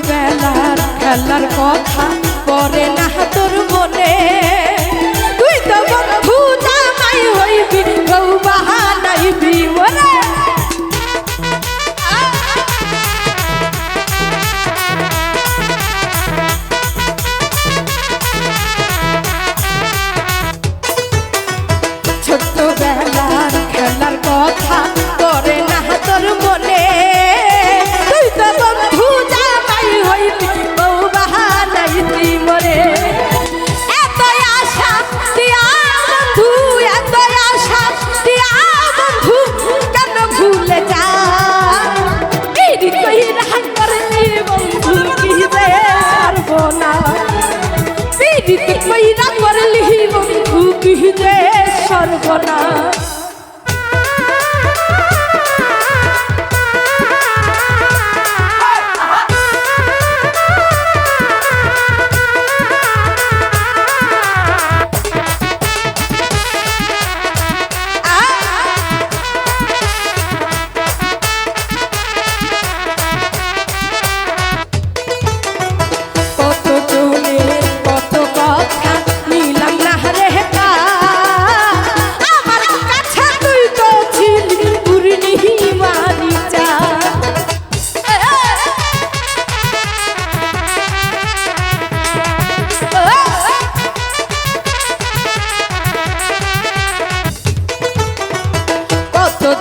ছোটবেলার খেলার কথা পরে না যে সর্বনা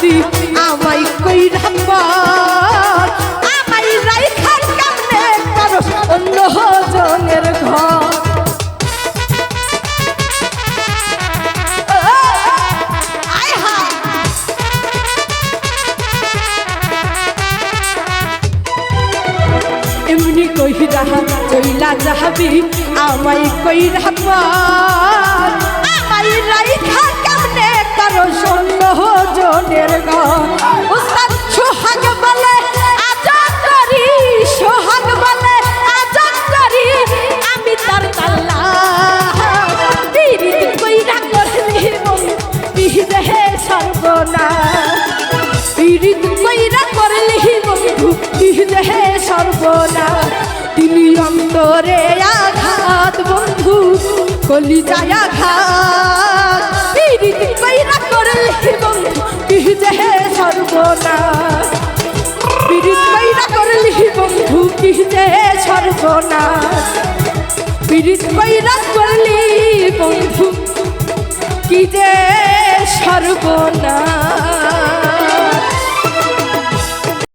কইরা আমাই কইরা পর আমাই রাইখার কামনে করো অন্য জনের ঘর। এমনি কইরা চইলা যাবি আমাই কইরা পর। বিহে সর্বনা দিলি অন্তরে আঘাত, বন্ধু কলি যায় আঘাত পীড়িত কইরা করলি বন্ধু বিহে সর্বনা পীড়িত কইরা করলি বন্ধু বিহে সর্বনা পীড়িত কইরা করলি বন্ধু, কি সর্বনা